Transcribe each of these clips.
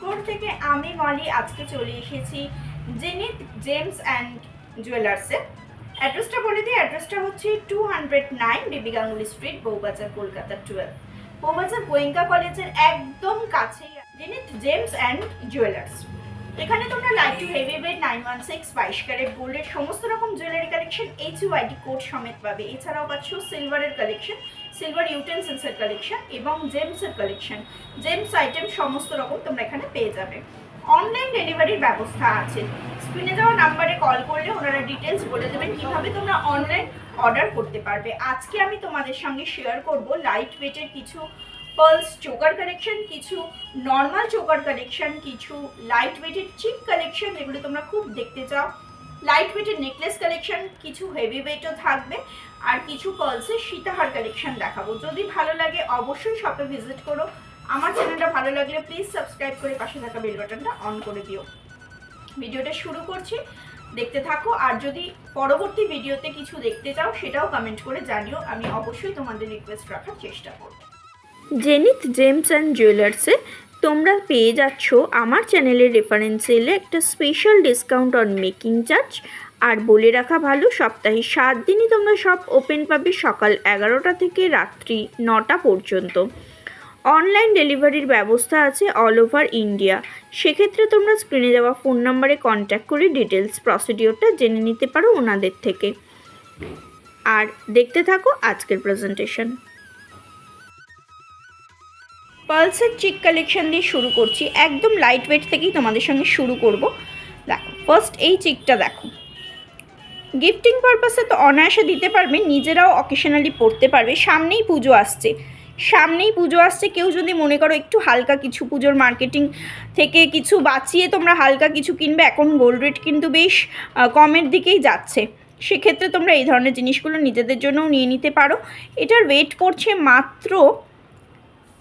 Board থেকে আমি মলি আজকে চলে এসেছি জেনিত জেমস অ্যান্ড জুয়েলার্সে। অ্যাড্রেসটা বলে দিই, অ্যাড্রেসটা হচ্ছে two hundred nine BB Ganguly street Bowbazar Kolkata twelve Bowbazar Goenka কলেজের একদম কাছেই জেনিত জেমস অ্যান্ড জুয়েলার্স। এখানে তোমরা light to heavy weight nine one six বাইশ ক্যারেট গোল্ডের সমস্ত রকম jewellery collection H UID code সমেত পাবে। এছাড়াও পাচ্ছ সিলভারের কালেকশন সিলভার ইউটেন্সিলসের কালেকশন এবং জেমসের কালেকশন জেমস আইটেম সমস্ত রকম তোমরা এখানে পেয়ে যাবে। অনলাইন ডেলিভারির ব্যবস্থা আছে। স্ক্রিনে যাওয়া নাম্বারে কল করলে ওনারা ডিটেলস বলে দেবেন কীভাবে তোমরা অনলাইন অর্ডার করতে পারবে। আজকে আমি তোমাদের সঙ্গে শেয়ার করব লাইট ওয়েটের কিছু পার্লস চোকার কালেকশন কিছু নর্মাল চোকার কালেকশন কিছু লাইট ওয়েটের চিপ কালেকশন যেগুলো তোমরা খুব দেখতে চাও। লাইট ওয়েটের নেকলেস কালেকশন কিছু হেভি ওয়েটও থাকবে, আর কিছু পার্লসের সীতাহার কালেকশন দেখাবো। যদি ভালো লাগে অবশ্যই শপে ভিজিট করো। আমার চ্যানেলটা ভালো লাগলে প্লিজ সাবস্ক্রাইব করে পাশে থাকা বেল বাটনটা অন করে দিও। ভিডিওটা শুরু করছি, দেখতে থাকো, আর যদি পরবর্তী ভিডিওতে কিছু দেখতে চাও, সেটাও কমেন্ট করে জানিও। আমি অবশ্যই তোমাদের রিকোয়েস্ট রাখার চেষ্টা করব। জেনিথ জেমস অ্যান্ড জুয়েলার্সে তোমরা পেয়ে যাচ্ছ আমার চ্যানেলের রেফারেন্স এলে একটা special discount on making charge আর বলে রাখা ভালো, সপ্তাহে সাত দিনই তোমরা সব ওপেন পাবে সকাল এগারোটা থেকে রাত্রি নটা পর্যন্ত। অনলাইন ডেলিভারির ব্যবস্থা আছে অল ওভার ইন্ডিয়া সেক্ষেত্রে তোমরা স্ক্রিনে দেওয়া ফোন নাম্বারে কন্ট্যাক্ট করে ডিটেলস প্রসিডিওরটা জেনে নিতে পারো ওনাদের থেকে। আর দেখতে থাকো আজকের প্রেজেন্টেশন পালসের চিক কালেকশান দিয়ে শুরু করছি। একদম লাইট ওয়েট থেকেই তোমাদের সঙ্গে শুরু করব। দেখো ফার্স্ট এই চিকটা দেখো। গিফটিং পারপাসে তো অনায়াসে দিতে পারবে, নিজেরাও অকেশনালি পড়তে পারবে। সামনেই পুজো আসছে। সামনেই পুজো আসছে, কেউ যদি মনে করো একটু হালকা কিছু পুজোর মার্কেটিং থেকে কিছু বাঁচিয়ে তোমরা হালকা কিছু কিনবে, এখন গোল্ড রেট কিন্তু বেশ কমের দিকেই যাচ্ছে। সেক্ষেত্রে তোমরা এই ধরনের জিনিসগুলো নিজেদের জন্যও নিয়ে নিতে পারো। এটার ওয়েট পড়ছে মাত্র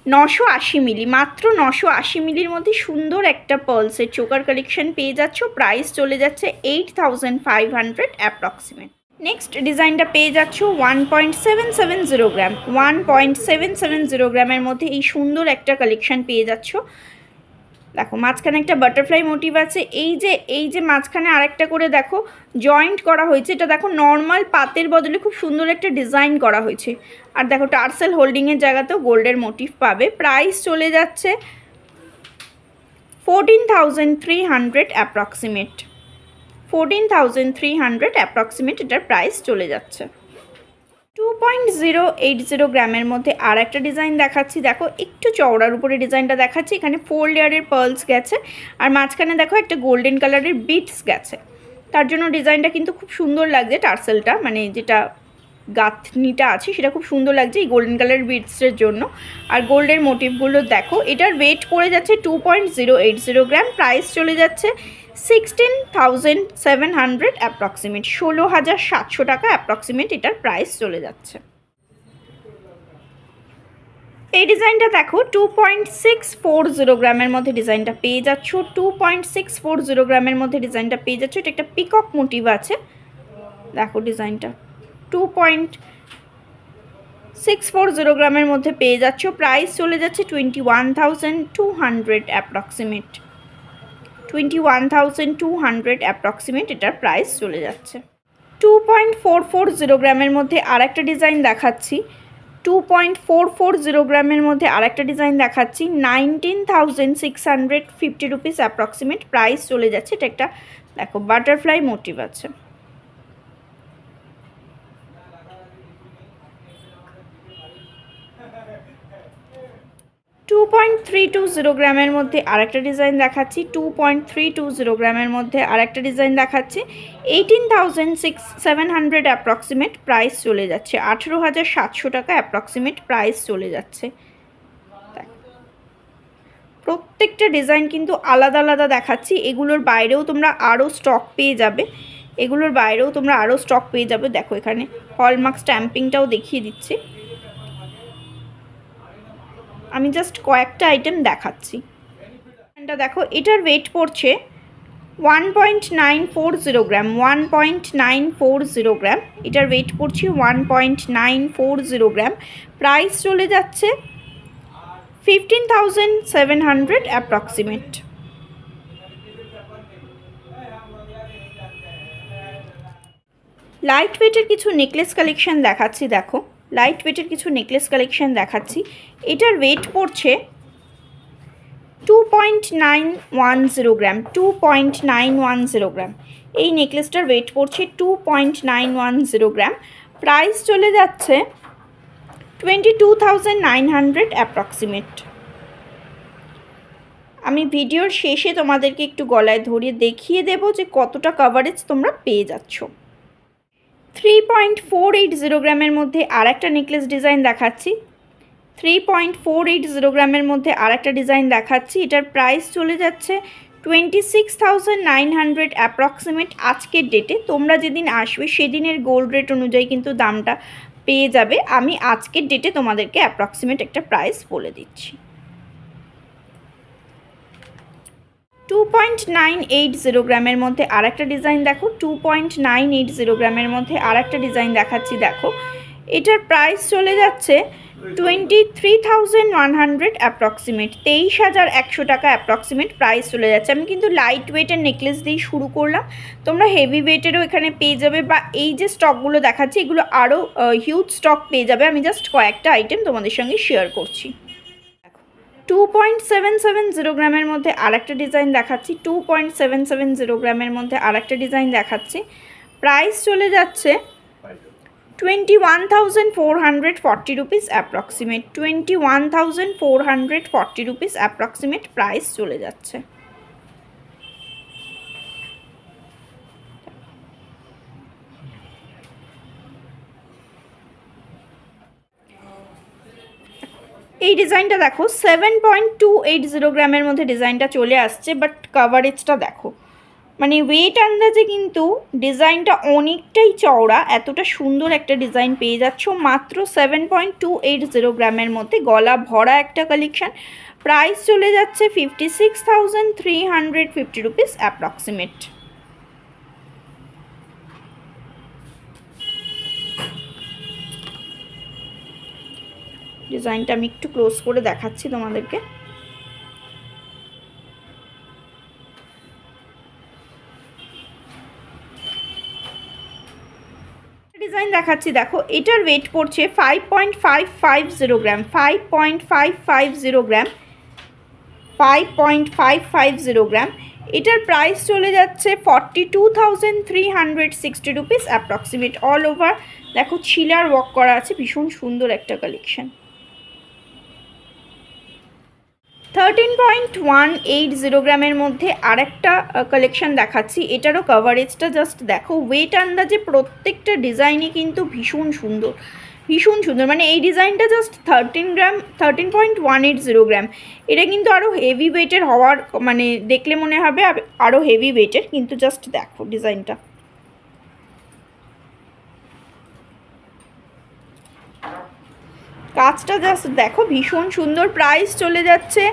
নশো আশি মিলি, মাত্র নশো আশি মিলির মধ্যে সুন্দর একটা পার্লসের চোকার কালেকশন পেয়ে যাচ্ছ। প্রাইস চলে যাচ্ছে eight thousand five hundred approximate next ডিজাইনটা পেয়ে যাচ্ছ one point seven seven zero gram one point seven seven zero গ্রামের মধ্যে এই সুন্দর একটা কালেকশন পেয়ে যাচ্ছ। দেখো, মাঝখানে একটা বাটারফ্লাই মোটিভ আছে। এই যে এই যে মাঝখানে আরেকটা করে দেখো জয়েন্ট করা হয়েছে। এটা দেখো নর্মাল পাতের বদলে খুব সুন্দর একটা ডিজাইন করা হয়েছে। আর দেখো, টার্সেল হোল্ডিংয়ের জায়গাতেও গোল্ডের মোটিভ পাবে। প্রাইস চলে যাচ্ছে fourteen thousand three hundred approximate fourteen thousand three hundred approximate এটার প্রাইস চলে যাচ্ছে। Two point zero eight zero গ্রামের মধ্যে আর একটা ডিজাইন দেখাচ্ছি। দেখো, একটু চওড়ার উপরে ডিজাইনটা দেখাচ্ছি। এখানে ফোর লেয়ারের পার্লস গেছে। আর মাঝখানে দেখো, একটা গোল্ডেন কালারের বিটস গেছে। তার জন্য ডিজাইনটা কিন্তু খুব সুন্দর লাগছে টার্সেলটা। মানে যেটা গাঁথনিটা আছে, সেটা খুব সুন্দর লাগছে এই গোল্ডেন কালার বিটসের জন্য। আর গোল্ডের মোটিভগুলো দেখো, এটার ওয়েট পড়ে যাচ্ছে two point zero eight zero gram. Price চলে যাচ্ছে sixteen thousand seven hundred approximate ষোলো হাজার সাতশো টাকা অ্যাপ্রক্সিমেট এটার প্রাইস চলে যাচ্ছে। এই ডিজাইনটা দেখো two point six four zero গ্রামের মধ্যে ডিজাইনটা পেয়ে যাচ্ছ two point six four zero গ্রামের মধ্যে ডিজাইনটা পেয়ে যাচ্ছ, এটা একটা পিকক মোটিভ আছে। দেখো ডিজাইনটা two point six four zero গ্রামের মধ্যে পেয়ে যাচ্ছ প্রাইস চলে যাচ্ছে twenty one thousand two hundred approximate twenty one thousand two hundred approximate এটার প্রাইস চলে যাচ্ছে। Two point four four zero গ্রামের মধ্যে আর একটা ডিজাইন দেখাচ্ছি। Two point four four zero গ্রামের মধ্যে আর একটা ডিজাইন দেখাচ্ছি। Nineteen thousand six hundred fifty rupees approximate price চলে যাচ্ছে। এটা একটা, দেখো বাটারফ্লাই মোটিভ আছে। Two point three two zero গ্রামের মধ্যে আরেকটা ডিজাইন দেখাচ্ছি। Two point three two zero গ্রামের মধ্যে আরেকটা ডিজাইন দেখাচ্ছি। Eighteen thousand six seven hundred approximate price চলে যাচ্ছে। আঠেরো হাজার সাতশো টাকা অ্যাপ্রক্সিমেট প্রাইস চলে যাচ্ছে। প্রত্যেকটা ডিজাইন কিন্তু আলাদা আলাদা দেখাচ্ছি। এগুলোর বাইরেও তোমরা আরও স্টক পেয়ে যাবে। এগুলোর বাইরেও তোমরা আরও স্টক পেয়ে যাবে। দেখো এখানে হলমার্ক স্ট্যাম্পিংটাও দেখিয়ে দিচ্ছি। আমি জাস্ট কয়েকটা আইটেম দেখাচ্ছি। এটা দেখো, এটার ওয়েট পড়ছে one point nine four zero gram one point nine four zero gram এটার ওয়েট পড়ছে one point nine four zero gram price চলে যাচ্ছে fifteen thousand seven hundred approximate light ওয়েটের কিছু নেকলেস কালেকশন দেখাচ্ছি, দেখো। লাইট ওয়েটের কিছু নেকলেস কালেকশন দেখাচ্ছি। এটার ওয়েট পড়ছে two point nine one zero gram two point nine one zero gram এই নেকলেসটার ওয়েট পড়ছে two point nine one zero gram price চলে যাচ্ছে twenty two thousand nine hundred approximate আমি ভিডিওর শেষে তোমাদেরকে একটু গলায় ধরিয়ে দেখিয়ে দেবো যে কতটা কভারেজ তোমরা পেয়ে যাচ্ছ। Three point four eight zero গ্রামের মধ্যে আর একটা নেকলেস ডিজাইন দেখাচ্ছি। Three point four eight zero গ্রামের মধ্যে আর একটা ডিজাইন দেখাচ্ছি। এটার প্রাইস চলে যাচ্ছে twenty six thousand nine hundred approximate আজকের ডেটে তোমরা যেদিন আসবে সেদিনের গোল্ড রেট অনুযায়ী কিন্তু দামটা পেয়ে যাবে। আমি আজকের ডেটে তোমাদেরকে অ্যাপ্রক্সিমেট একটা প্রাইস বলে দিচ্ছি। Two point nine eight zero গ্রামের মধ্যে আর একটা ডিজাইন দেখো two point nine eight zero গ্রামের মধ্যে আর একটা ডিজাইন দেখাচ্ছি, দেখো। এটার প্রাইস চলে যাচ্ছে twenty three thousand one hundred approximate তেইশ হাজার একশো টাকা অ্যাপ্রক্সিমেট প্রাইস চলে যাচ্ছে। আমি কিন্তু লাইট ওয়েটের নেকলেস দিয়েই শুরু করলাম। তোমরা হেভি ওয়েটেরও এখানে পেয়ে যাবে বা এই যে স্টকগুলো দেখাচ্ছি, এগুলো আরও হিউজ স্টক পেয়ে যাবে। আমি জাস্ট কয়েকটা আইটেম তোমাদের সঙ্গে শেয়ার করছি। Two point seven seven zero গ্রামের মধ্যে আরেকটা ডিজাইন দেখাচ্ছি two point seven seven zero গ্রামের মধ্যে আরেকটা ডিজাইন দেখাচ্ছি। প্রাইস চলে যাচ্ছে twenty one thousand four hundred forty rupees approximate twenty one thousand four hundred forty rupees approximate price চলে যাচ্ছে। এই ডিজাইনটা দেখো seven point two eight zero গ্রামের মধ্যে ডিজাইনটা চলে আসছে বাট কাভারেজটা দেখো। মানে ওয়েট আন্দাজে কিন্তু ডিজাইনটা অনেকটাই চওড়া, এতটা সুন্দর একটা ডিজাইন পেয়ে যাচ্ছ, মাত্র seven point two eight zero গ্রামের মধ্যে গলা ভরা একটা কালেকশান প্রাইস চলে যাচ্ছে fifty six thousand three hundred fifty rupees approximate ডিজাইনটা আমি একটু ক্লোজ করে দেখাচ্ছি তোমাদেরকে। ডিজাইন দেখাচ্ছি, দেখো, এটার ওয়েট পড়ছে five point five five zero gram five point five five zero gram five point five five zero gram এটার প্রাইস চলে যাচ্ছে forty two thousand three hundred sixty rupees approximate all over দেখো, ছিলার work করা আছে, ভীষণ সুন্দর একটা collection thirteen point one eight zero গ্রামের মধ্যে আরেকটা কালেকশন দেখাচ্ছি। এটারও কভারেজটা জাস্ট দেখো ওয়েট আন্দাজে প্রত্যেকটা ডিজাইনই কিন্তু ভীষণ সুন্দর। ভীষণ সুন্দর। মানে এই ডিজাইনটা just thirteen gram thirteen point one eight zero gram এটা কিন্তু আরও হেভি ওয়েটের হওয়ার মানে দেখলে মনে হবে আরও হেভি ওয়েটের কিন্তু জাস্ট দেখো ডিজাইনটা কাজটা জাস্ট দেখো, ভীষণ সুন্দর প্রাইস চলে যাচ্ছে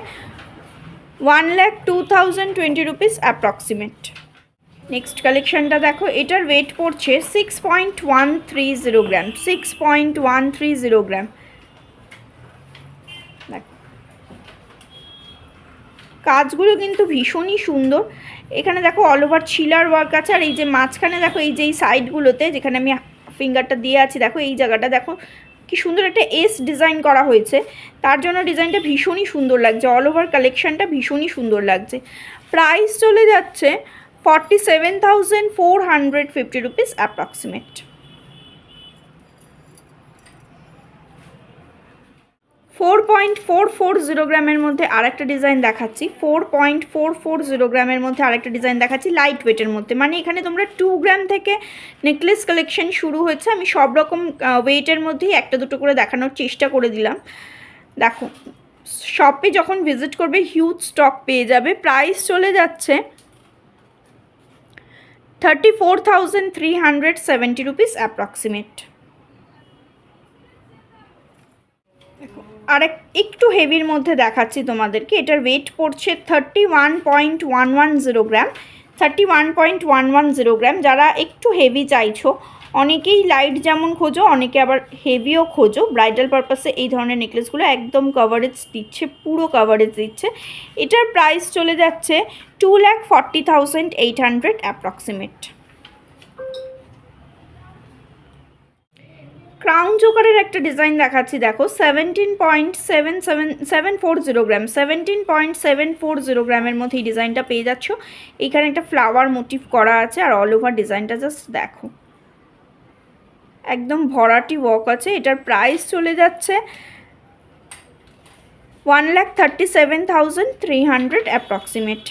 one lakh two thousand twenty rupees approximate next কালেকশনটা দেখো, এটার ওয়েট পড়ছে six point one three zero gram six point one three zero gram কাজগুলো কিন্তু ভীষণই সুন্দর। এখানে দেখো অল ওভার ছিলার ওয়ার্ক আছে, আর এই যে মাঝখানে দেখো এই যে এই সাইডগুলোতে যেখানে আমি ফিঙ্গারটা দিয়ে আছি, দেখো এই জায়গাটা দেখো কি সুন্দর একটা এস ডিজাইন করা হয়েছে। তার জন্য ডিজাইনটা ভীষণই সুন্দর লাগছে। অল ওভার কালেকশানটা ভীষণই সুন্দর লাগছে। প্রাইস চলে যাচ্ছে forty seven thousand four hundred fifty rupees approximate four point four four zero গ্রামের মধ্যে আরেকটা ডিজাইন দেখাচ্ছি। Four point four four zero গ্রামের মধ্যে আরেকটা ডিজাইন দেখাচ্ছি লাইট ওয়েটের মধ্যে। মানে এখানে তোমরা টু গ্রাম থেকে নেকলেস কালেকশন শুরু হয়েছে। আমি সব রকম ওয়েটের মধ্যেই একটা দুটো করে দেখানোর চেষ্টা করে দিলাম। দেখো শপে যখন ভিজিট করবে হিউজ স্টক পেয়ে যাবে। প্রাইস চলে যাচ্ছে thirty four thousand three hundred seventy rupees approximate আর একটু হেভির মধ্যে দেখাচ্ছি তোমাদেরকে। এটার ওয়েট পড়ছে thirty one point one one zero gram thirty one point one one zero gram যারা একটু হেভি চাইছো, অনেকেই লাইট যেমন খোঁজো, অনেকে আবার হেভিও খোঁজো। ব্রাইডাল পারপাসে এই ধরনের নেকলেসগুলো একদম কভারেজ দিচ্ছে, পুরো কভারেজ দিচ্ছে। এটার প্রাইস চলে যাচ্ছে two lakh forty thousand eight hundred approximate crown চোকারের একটা ডিজাইন দেখাচ্ছি, দেখো seventeen point seven seven seven four zero gram seventeen point seven four zero গ্রামের মধ্যে এই ডিজাইনটা পেয়ে যাচ্ছ। এখানে একটা ফ্লাওয়ার মোটিভ করা আছে আর অল ওভার ডিজাইনটা জাস্ট দেখো। একদম ভরাটি ওয়ার্ক আছে, এটার প্রাইস চলে যাচ্ছে one lakh thirty seven thousand three hundred approximate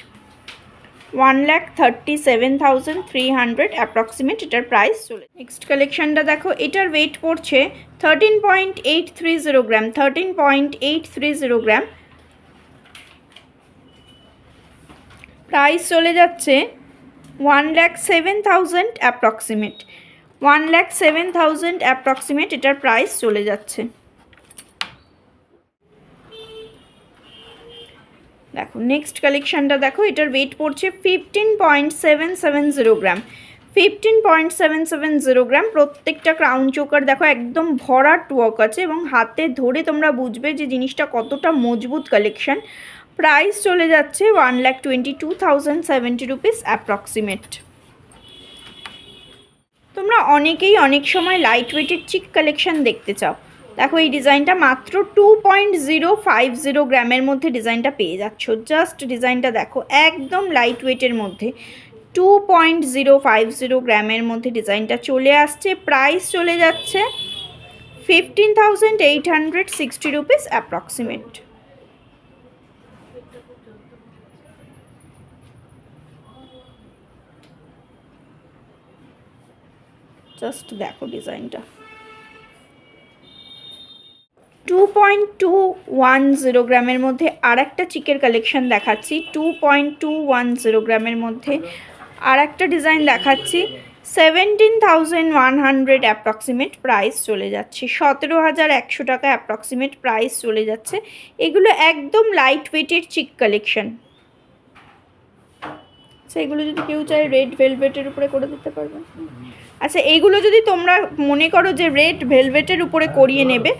one lakh thirty seven thousand three hundred approximate এটার প্রাইস চলে নেক্সট কালেকশনটা দেখো, এটার ওয়েট পড়ছে thirteen point eight three zero gram thirteen point eight three zero gram price চলে যাচ্ছে one lakh seven thousand approximate one lakh seven thousand approximate এটার price চলে যাচ্ছে। দেখো নেক্সট কালেকশনটা দেখো, এটার ওয়েট পড়ছে fifteen point seven seven zero gram fifteen point seven seven zero gram প্রত্যেকটা ক্রাউন চোকার দেখো, একদম ভরাট ওয়ার্ক আছে এবং হাতে ধরে তোমরা বুঝবে যে জিনিসটা কতটা মজবুত কালেকশন প্রাইস চলে যাচ্ছে one lakh twenty two thousand seventy rupees approximate তোমরা অনেকেই অনেক সময় লাইট ওয়েটের চিক কালেকশন দেখতে চাও। দেখো, এই ডিজাইনটা মাত্র two point zero five zero গ্রামের মধ্যে ডিজাইনটা পেয়ে যাচ্ছ। জাস্ট ডিজাইনটা দেখো, একদম লাইট ওয়েটের মধ্যে two point zero five zero গ্রামের মধ্যে ডিজাইনটা চলে আসছে। প্রাইস চলে যাচ্ছে fifteen thousand eight hundred sixty rupees approximate just দেখো ডিজাইনটা। Two point two one zero গ্রামের মধ্যে আর একটা চিকের কালেকশন দেখাচ্ছি। Two point two one zero গ্রামের মধ্যে আর একটা ডিজাইন দেখাচ্ছি। Seventeen thousand one hundred approximate price চলে যাচ্ছে। সতেরো হাজার একশো টাকা অ্যাপ্রক্সিমেট প্রাইস চলে যাচ্ছে। এগুলো একদম লাইট ওয়েটের চিক কালেকশন সেগুলো যদি কেউ চায় রেড ভেলভেটের উপরে করে দিতে পারবে আচ্ছা এইগুলো যদি তোমরা মনে করো যে রেড ভেলভেটের উপরে করিয়ে নেবে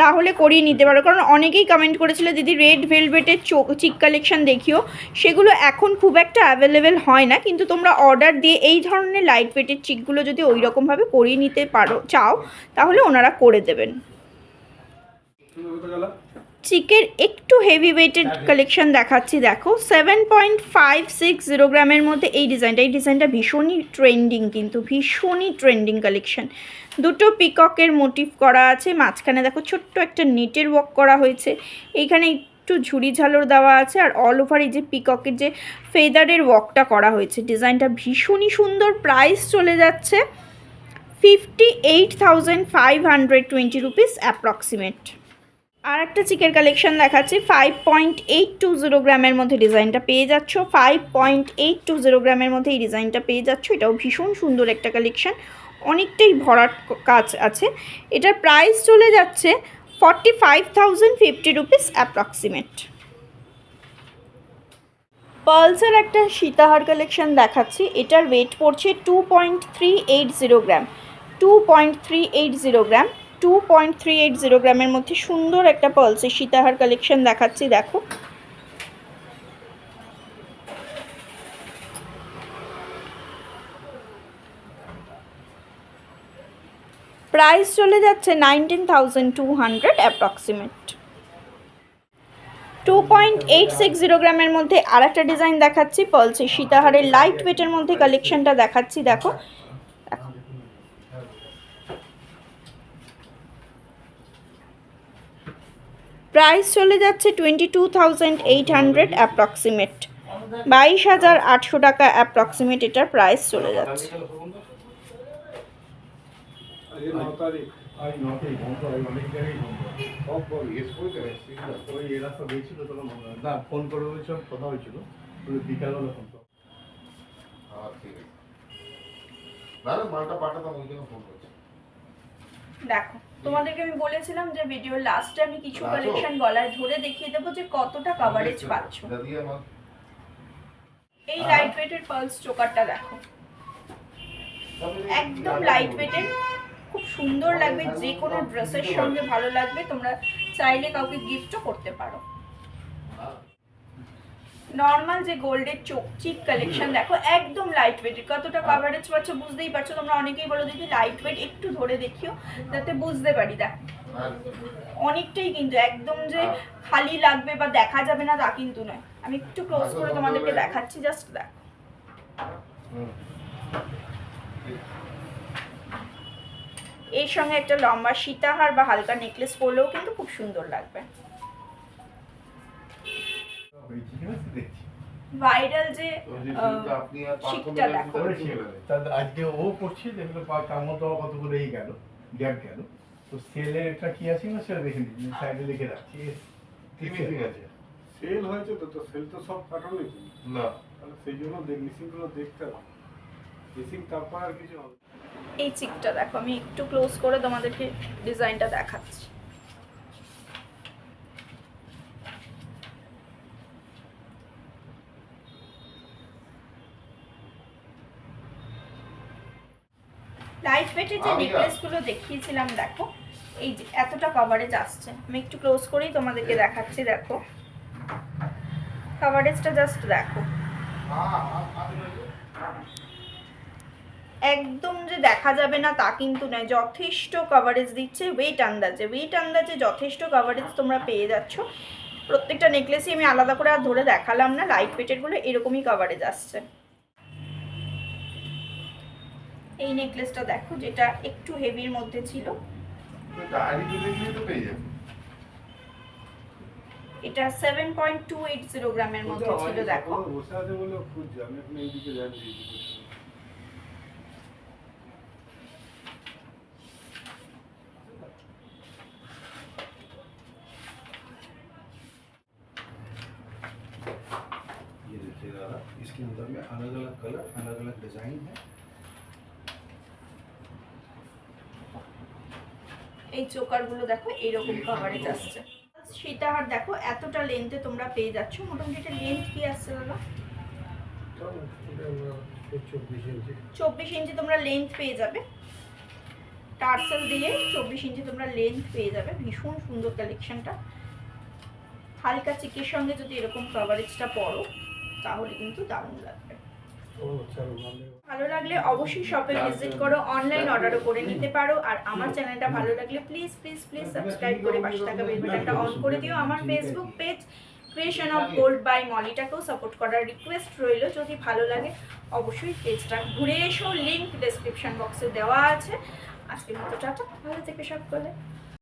তাহলে করিয়ে নিতে পারো। কারণ অনেকেই কমেন্ট করেছিল দিদি রেড ভেলভেটের চিক কালেকশন দেখিও। সেগুলো এখন খুব একটা অ্যাভেলেবেল হয় না কিন্তু তোমরা অর্ডার দিয়ে এই ধরনের লাইট ওয়েটের চিকগুলো যদি ওই রকমভাবে করিয়ে নিতে পারো চাও তাহলে ওনারা করে দেবেন। চিকের একটু হেভি ওয়েটেড কালেকশন দেখাচ্ছি দেখো। Seven point five six zero গ্রামের মধ্যে এই ডিজাইনটা এই ডিজাইনটা ভীষণই ট্রেন্ডিং কিন্তু ভীষণই ট্রেন্ডিং কালেকশন দুটো পিককের মোটিভ করা আছে মাঝখানে দেখো ছোট্ট একটা নেটের ওয়ার্ক করা হয়েছে। এইখানে একটু ঝুড়ি ঝালর দেওয়া আছে আর অল ওভার এই যে পিককের যে ফেদারের ওয়ার্কটা করা হয়েছে ডিজাইনটা ভীষণই সুন্দর প্রাইস চলে যাচ্ছে fifty eight thousand five hundred twenty rupees approximate আর একটা চিকের কালেকশন দেখাচ্ছি five point eight two zero গ্রামের মধ্যে ডিজাইনটা পেয়ে যাচ্ছ five point eight two zero গ্রামের মধ্যে এই ডিজাইনটা পেয়ে যাচ্ছ, এটাও ভীষণ সুন্দর একটা কালেকশন, অনেকটাই ভরাট কাজ আছে, এটার প্রাইস চলে যাচ্ছে forty five thousand fifty rupees approximate পার্লসের একটা সীতাহার কালেকশন দেখাচ্ছি, এটার ওয়েট পড়ছে two point three eight zero gram two point three eight zero gram two point three eight zero গ্রামের মধ্যে সুন্দর একটা পার্লসের সীতাহার কালেকশন দেখাচ্ছি, দেখো। প্রাইস চলে যাচ্ছে nineteen thousand two hundred approximate two point eight six zero গ্রামের মধ্যে আর একটা ডিজাইন দেখাচ্ছি পার্লসে সীতাহারের লাইট ওয়েটের মধ্যে কালেকশনটা দেখাচ্ছি দেখো দেখো। প্রাইস চলে যাচ্ছে twenty two thousand eight hundred approximate বাইশ হাজার আটশো টাকা অ্যাপ্রক্সিমেট এটার প্রাইস চলে যাচ্ছে। করছি দেখো। তোমাদেরকে আমি বলেছিলাম যে ভিডিও লাস্টে আমি কিছু কালেকশন গলায় ধরে দেখিয়ে দেবো যে কতটা কভারেজ পাচ্ছ। এই লাইট ওয়েটের পার্লস চোকারটা দেখো। একদম লাইট ওয়েটের খুব সুন্দর লাগবে যে কোনো ড্রেসের সঙ্গে ভালো লাগবে তোমরা চাইলে কাউকে গিফটও করতে পারো। নর্মাল যে গোল্ডের চোখ চিক কালেকশন দেখো একদম লাইট ওয়েট কতটা কাভারেজ পাচ্ছ বুঝতেই পারছ তোমরা অনেকেই বলো দিদি লাইট ওয়েট একটু ধরে দেখিও যাতে বুঝতে পারি দেখো। অনেকটাই কিন্তু একদম যে খালি লাগবে বা দেখা যাবে না তা কিন্তু নয়। আমি একটু ক্লোজ করে তোমাদেরকে দেখাচ্ছি জাস্ট দেখো। এর সঙ্গে একটা লম্বা সীতাহার বা হালকা নেকলেস পরলেও কিন্তু খুব সুন্দর লাগবে। ভাইরাল যে শিকটা দেখো। তাহলে আজকে ও করছে দেখল কামড় দেওয়া কতগুলো এই গেল গ্যাপ গেল। তো সেলের একটা কি আছে না সেটা দেখে নিচ্ছি সাইডে লিখে রাখছি। আছে। সেল হয়েছে তো তো সেল তো সব কাটানো না। তাহলে সেই জন্য মিসিংগুলো দেখতে হবে। মিসিং তারপর আর কিছু হবে না। এই চিকটা দেখো আমি একটু ক্লোজ করে তোমাদেরকে ডিজাইনটা দেখাচ্ছি। লাইট যে নেকলেসগুলো দেখিয়েছিলাম দেখো। এই যে এতটা কভারেজ আসছে। আমি একটু ক্লোজ করেই তোমাদেরকে দেখাচ্ছি দেখো। কভারেজটা জাস্ট দেখো। একদম যে দেখা যাবে না তা কিন্তু নয়। যথেষ্ট কভারেজ দিচ্ছে ওয়েট আন্দাজে। ওয়েট আন্দাজে যথেষ্ট কভারেজ তোমরা পেয়ে যাচ্ছ। প্রত্যেকটা নেকলেসই আমি আলাদা করে আর ধরে দেখালাম না। লাইট ওয়েটেরগুলো এরকমই কভারেজ আসছে। এই নেকলেসটা দেখো যেটা একটু হেভির মধ্যে ছিল ডায়েরিতে দেখলে তো পেয়ে যাবে এটা seven point two eight zero গ্রামের মধ্যে ওটা ছিল হয়নি, দেখো সকলে বসে আছে বলে খুঁজছে আমি এখন এইদিকে যাচ্ছি এইদিকে। ये देखिए दादा इसके अंदर में अलग अलग कलर अलग अलग डिजाइन है এই চোকারগুলো দেখো, এইরকম কভারেজ আসছে। সেটা আর দেখো, এতটা লেন্থে তোমরা পেয়ে যাচ্ছ। মোটামুটি এটা লেন্থ কি আসছে দাদা? চব্বিশ ইঞ্চি তোমরা লেন্থ পেয়ে যাবে। টার্সেল দিয়ে চব্বিশ ইঞ্চি তোমরা লেন্থ পেয়ে যাবে। ভীষণ সুন্দর কালেকশনটা হালকা চিকের সঙ্গে যদি এরকম কভারেজটা পরো, তাহলে কিন্তু দারুণ লাগবে। ভালো লাগলে অবশ্যই শপে ভিজিট করো অনলাইন অর্ডারও করে নিতে পারো। আর আমার চ্যানেলটা ভালো লাগলে প্লিজ প্লিজ প্লিজ সাবস্ক্রাইব করে পাশে থাকা বেল বাটনটা অন করে দিও। আমার Facebook page creation of gold by মলিটাকেও support করার রিকোয়েস্ট রইল। যদি ভালো লাগে, অবশ্যই পেজটা ঘুরে এসো। লিঙ্ক ডেসক্রিপশন বক্সে দেওয়া আছে। আজকের মতো টাটা। ভালো থেকে সব করে